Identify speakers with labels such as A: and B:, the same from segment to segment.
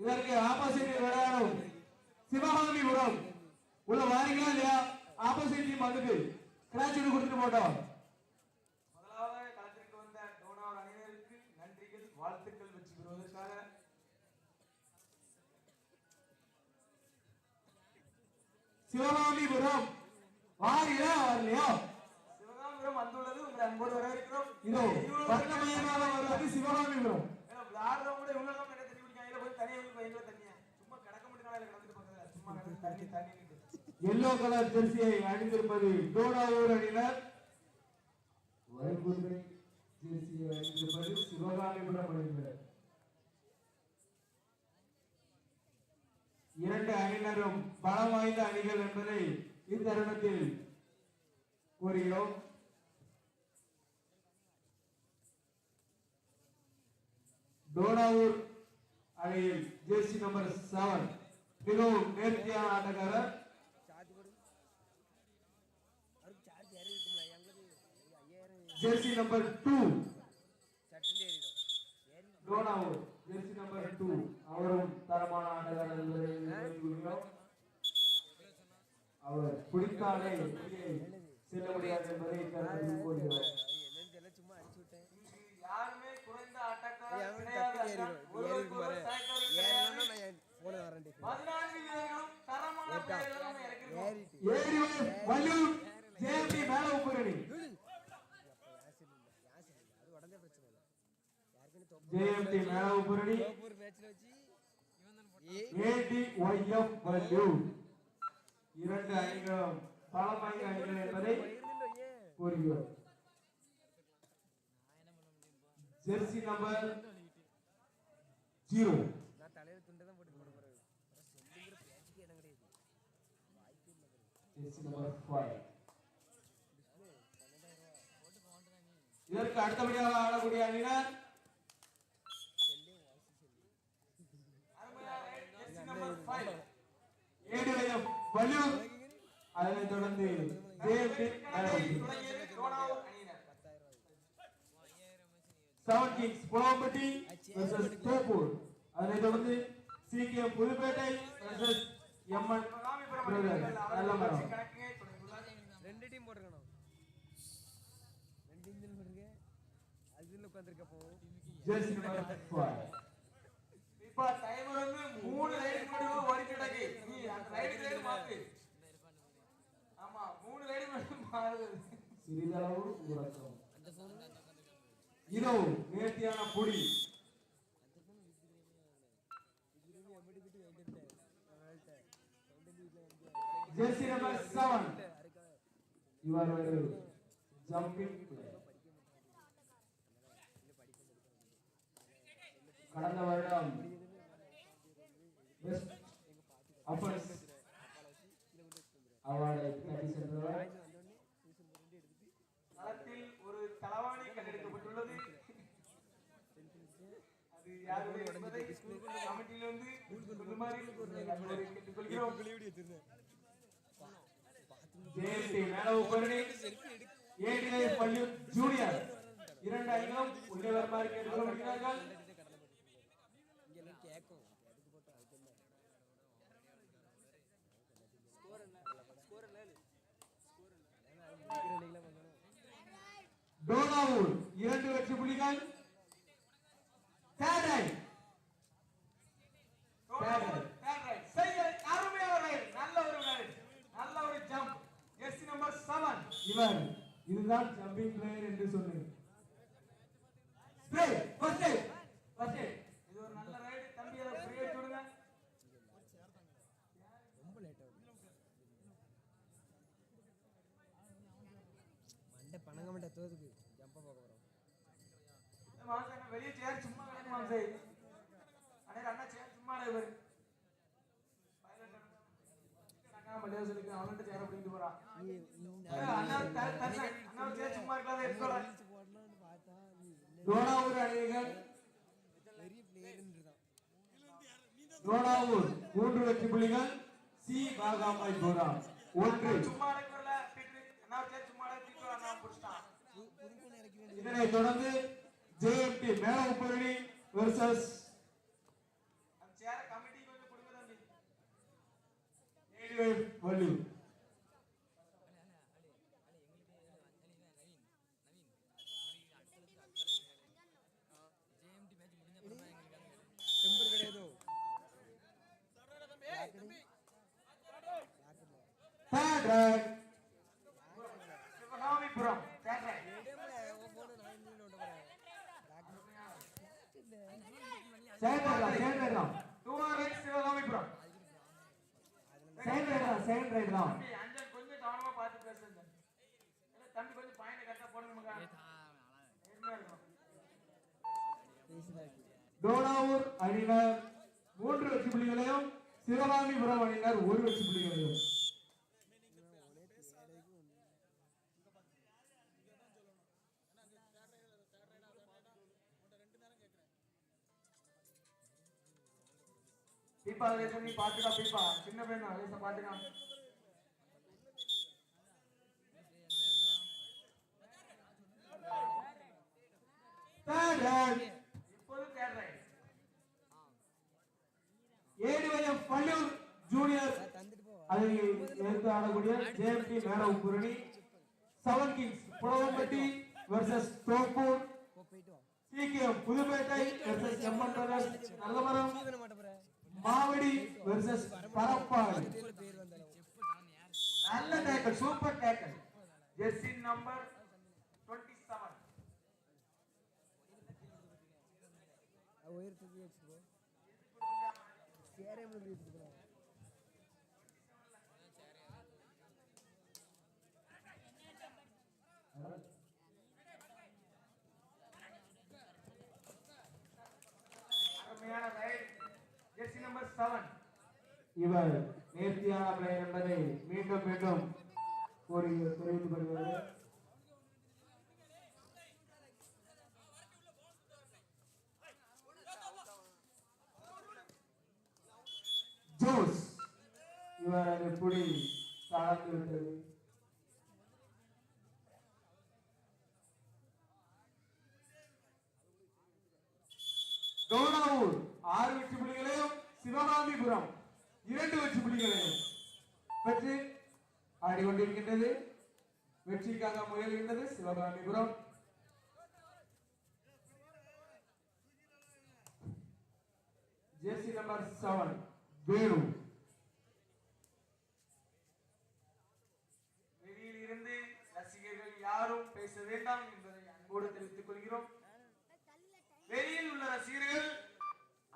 A: இதற்கு ஆப்போசிட் விளையாடும். சிவகாமிபுரம் உள்ள வாரீங்களா இல்லையா? ஆப்போசிட் டீம் வந்துட்டு கிராச் கொடுத்துட்டு போட்டோம்.
B: முதலாவதாக களத்திற்கு வந்த டோனார் அணியினருக்கு நன்றிகள் வாழ்த்துக்கள் வெற்றி பெறுவதற்காக
A: சிவகாமிபுரம் வாரீங்களா வரலையா?
B: சிவகாமிபுரம் வந்துள்ளது. உங்களை அன்போடு வரவேற்கிறோம்.
A: இதோ வர்ணமயமாக வருவது சிவகாமிபுரம்
B: ஏன்னா,
A: எல்லோ கலர் ஜெர்சியை அணிந்திருப்பது டோடாவூர் அணியினர். வைகுண்டை ஜெர்சியை அணிந்திருப்பது சிவகாமிபுரம் அணியினர் இரண்டு அணியினரும் பலம் வாய்ந்த அணிகள் என்பதை இத்தருணத்தில் கூறுகிறோம். டோடாவூர் அணியில் ஜெர்சி நம்பர் செவன் மிகவும் நேர்த்தியான ஆட்டக்காரர் jersey number two Dohnavur jersey number two அவரும் தரமான ஆட்டக்காரர். அவர் வெளியே செல்ல முடியாது என்பதை கருத்தில்
B: இங்கு யாருமே குறைந்த ஆட்டக்காரர் கிடையாது இறக்கிருக்கோம்.
A: வல்லூர் ஜேபி மேல உப்புரணி ஜேஎம்டி மேல உப்புரணி ஏடி ஒய்எம் வல்லூர் இரண்டு அணிகளும் பலம் அணிகள் என்பதை கூறுகிறோம். Jersey number zero. Jersey number five இதற்கு அடுத்தபடியாக ஆடக்கூடிய அணியினர் அதனைத் தொடர்ந்து செவன் கிங்ஸ் அதனைத் தொடர்ந்து சிகேஎம் புதுப்பேட்டை எம்என் நல்ல மரம்.
C: அதுல போவோம்
A: ஜெர்சி
B: இப்ப வந்து மூணு ரைடு மட்டும் ஓடி கிடக்கு. நீ அந்த ரைடு ரைடு மாத்து. ஆமா மூணு ரைடு மட்டும் மாறுது
A: சிறிதளவு உறக்கம் இதோ நேர்த்தியான பொடி jersey number seven jumping player கடந்த வருடம் அவார்டை தட்டி சென்றவர்.
B: தளத்தில் ஒரு தளவாணி கண்டெடுக்கப்பட்டுள்ளது. அது யாருடைய என்பதை கமிட்டியில் கேட்டுக்கொள்கிறோம்.
A: ஜெயந்தி மேலவு பரணி ஏடிஐ பள்ளி ஜூனியர். இரண்டு அணிகளும் உள்ளே வருமாறு கேட்டுக்கொள்கிறார்கள் டோனாவூர் இரண்டு வெற்றி புள்ளிகள். தேர்ட் ரைடு
B: நல்ல ஒரு ஜம்ப் எஸ் நம்பர் செவன்
A: இவர் இதுதான் ஜம்பிங் பிளேயர் என்று சொன்னேன்.
C: தோதுக்கு. ஜம்ப
B: மாசம் என்ன வெளியே சேர் சும்மா அண்ணா சேர் அண்ணா தர- தர- அண்ணா சேர் சும்மா
A: டோனாவூர் மூன்று வெற்றி புள்ளிகள் சி. பாகாமாய் கோரா ஒன்று.
B: சும்மா
A: இதனைத் தொடர்ந்து ஜேஎம்டி மேலவுப்பள்ளி வெர்சஸ்
B: சேர
A: கமிட்டி கொஞ்சம் கொடுக்குதம்பி ஏடிவை Valliyur
B: Bad, right? Sivakamipuram
A: second right தான் செகண்ட் ரைட் தான்
B: தம்பி அஞ்சல் கொஞ்சம் கவனமா பார்த்து பேசுங்க. தம்பி கொஞ்சம் பாயிண்ட் கரெக்டா போடுங்க
A: அணியினர் மூன்று வெற்றி புள்ளிகளையும் சிவகாமிபுரம் அணியினர் ஒரு வெற்றி புள்ளிகளையும்.
B: பீப்பா லேசா நீ பாத்துக்கா பீப்பா சின்ன பையன் லேசா பாத்துக்கா இப்போது
A: ஜூனியர்
C: தந்துட்டு போ
A: அதை எடுத்து ஆடக்கூடிய ஜேஎம்டி மேடம் புரணி seven kings Pulavampatti versus Thoppur சீக்கியம் Puduppettai versus MN brothers Nallamaram Mavadi versus Parappadu
C: பேர் வந்தாலும்
B: நல்ல tackle super tackle jersey number 27
C: உயர் தூக்கி வச்சுக்கோ சேரே முடி வச்சுக்கோ
B: அருமையான ரைட் ஜெர்சி நம்பர் 7
A: இவர் நேர்த்தியான பிளேயர் என்பதை மீண்டும் மீண்டும் கூறி தெரிவித்துக் கொள்கிறது ஜூஸ். இவர் அது புடி தாழ்ந்து விட்டது? கவுனாவூர் ஆறு வெற்றி புள்ளிகளையும் சிவகாந்திபுரம். இரண்டு வெற்றி புள்ளிகளையும் பெற்று ஆடிக்கொண்டிருக்கின்றது. வெற்றிக்காக முயல்கின்றது Sivakamipuram JC number seven Venu
B: வெளியில் இருந்து ரசிகர்கள் யாரும் பேச வேண்டாம் என்பதை அன்போடு தெரிவித்துக் கொள்கிறோம். வெளியில் உள்ள ரசிகர்கள்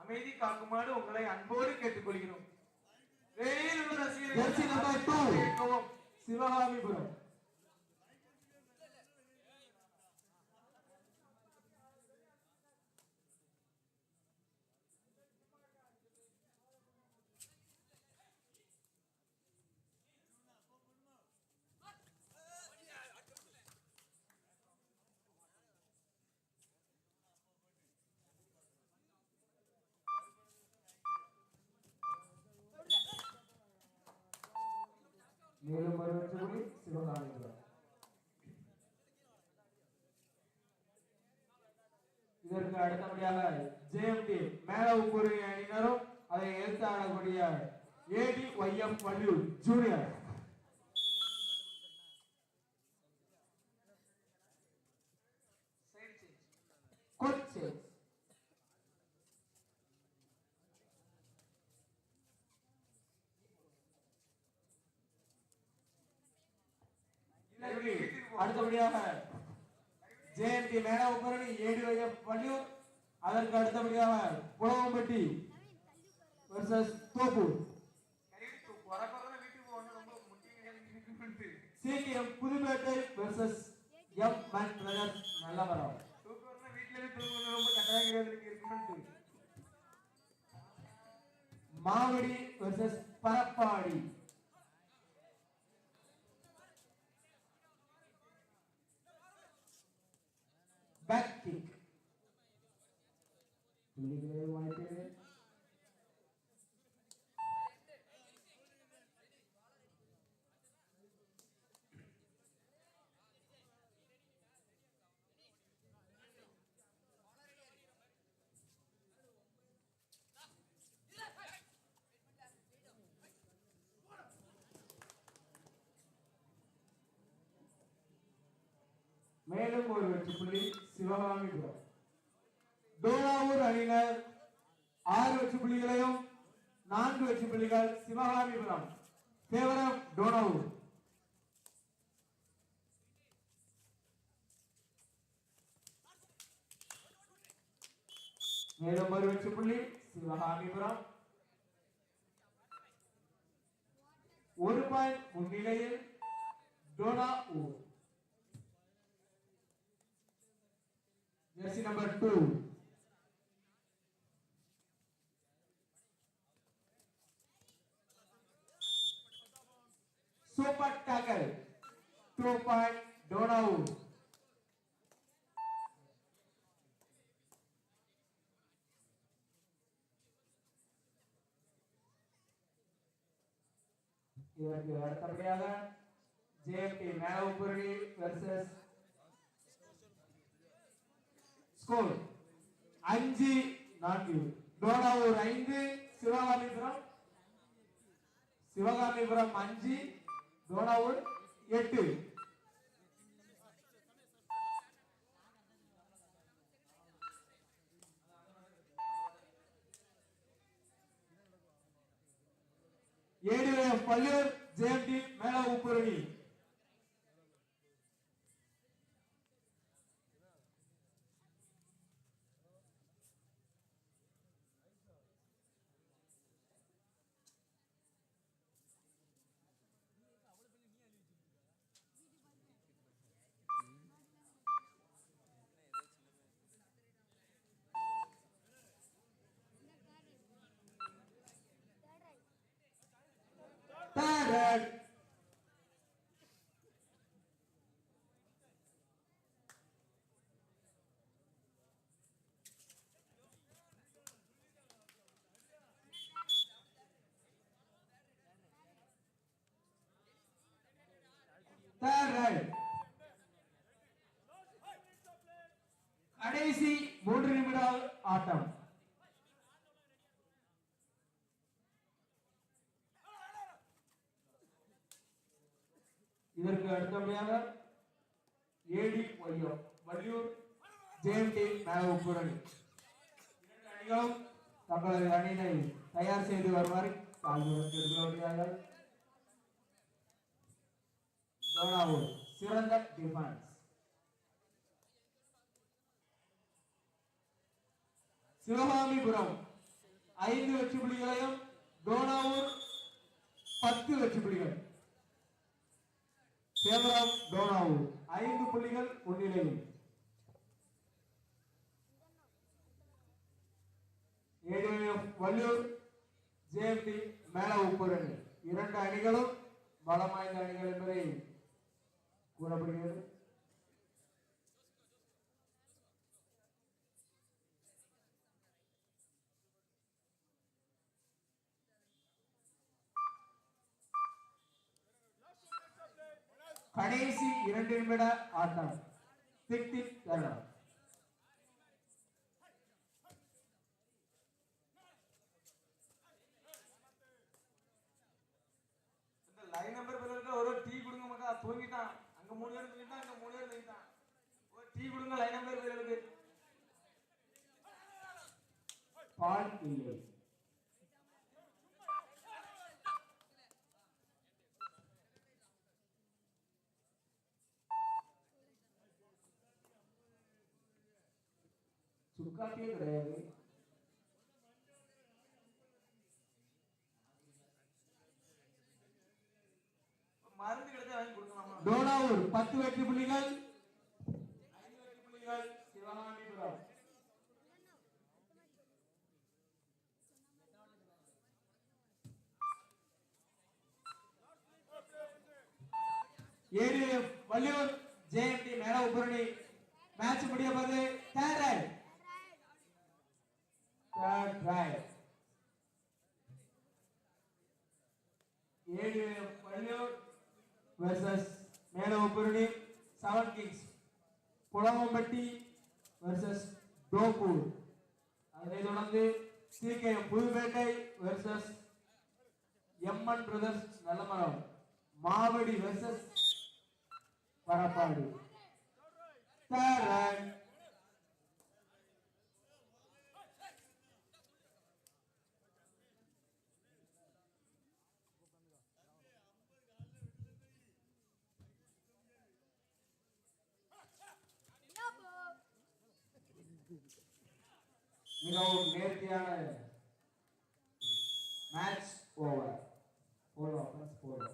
B: அமைதி காக்குமாறு உங்களை அன்போடு கேட்டுக்கொள்கிறோம்.
A: சிவகாமிபுரம். மேலும் வரவேற்றபடி வெற்றி சிவகாமிபுரம் இதற்கு அடுத்தபடியாக ஜேஎம்டி மேலவுக்குரிய அணியினரும் அதை எதிர்த்து ஆடக்கூடிய ஏடி ஒய்எம் பள்ளியூர் ஜூனியர் மேல மேலவுக்குறி ஏடி ஒய்எம் வள்ளியூர் அதற்கு அடுத்தபடியாக Pulavampatti versus Thoppur CDM Puduppettai versus M man brothers Nallamaram
B: தூக்கம் ரொம்ப
A: Mavadi versus Parappadi. Back kick துணிகளே வாய்ப்பே மேலும் ஒரு வெற்றி புள்ளி. சிவகாமிபுரம் டோனாவூர் அணியினர் ஆறு வெற்றி புள்ளிகளையும் நான்கு வெற்றி புள்ளிகள் சிவகாமிபுரம் கேவலம் டோனாவூர். மேலும் ஒரு வெற்றி புள்ளி சிவகாமிபுரம். ஒரு பாயிண்ட் முன்னிலையில் Dohnavur jersey number two super tackle two point Dohnavur இதற்கு அடுத்தபடியாக ஜேஎம்டி மேலவுப்புரணி வெர்சஸ் ஸ்கோர். அஞ்சு நான்கு டோனாவூர் ஐந்து சிவகாமிபுரம் சிவகாமிபுரம் அஞ்சு டோனாவூர் எட்டு. ஏடிஎஃப் பள்ளியூர் ஜேஎம்டி மேலவுப்புரணி. Third. Third. கடைசி மூன்று நிமிட ஆட்டம் இதற்கு அடுத்தபடியாக ஏடி ஒய்யம் வள்ளியூர் ஜேஎம்டி மேலவுப்புரணி இரண்டு அணிகளும் தங்களது அணியினை தயார் செய்து வருமாறு தாழ்வுடன் கேட்டுக்கொள்கிறார்கள் சிறந்த டிஃபென்ஸ் சிவகாமிபுரம் ஐந்து வெற்றி புள்ளிகளையும் டோனாவூர் பத்து வெற்றி புள்ளிகள். சேவராஜ் டோனாவு. ஐந்து புள்ளிகள் முன்னிலையில். ஏடிஎஃப் வள்ளூர் ஜேஎம்டி மேல உப்புரணி இரண்டு அணிகளும் பலம் வாய்ந்த அணிகள் என்பதை கூறப்படுகிறது. கடைசி இரண்டு நிமிட ஆட்டம். திக் திக்
B: லைன் நம்பர் பேருக்கு ஒரு டீ கொடுங்க மக்கா. தூங்கிட்டான். அங்க மூணு பேர் தூங்கிட்டான் அங்க மூணு பேர் தூங்கிட்டான். ஒரு டீ கொடுங்க லைன் நம்பர் பேருக்கு
A: பால் இல்லை. சுக்காட்டியே கிடையாது. டோனாவூர் பத்து வெற்றி புள்ளிகள். புள்ளிகள் சிவகாமிபுரம். ஏடிஎஃப் வள்ளியூர் ஜேஎம்டி மேல உபரணி மேட்ச் முடிய போது third right third Palliyur versus மேல seven kings Pulavampatti versus Toppur அதனைத் தொடர்ந்து CKM Puthupettai versus MN brothers Nallamaram. Mavadi versus Parappadu. Third மிகவும் நேர்த்தியான மேட்ச் ஓவர் போலோ ஆஃபன்ஸ் போலோ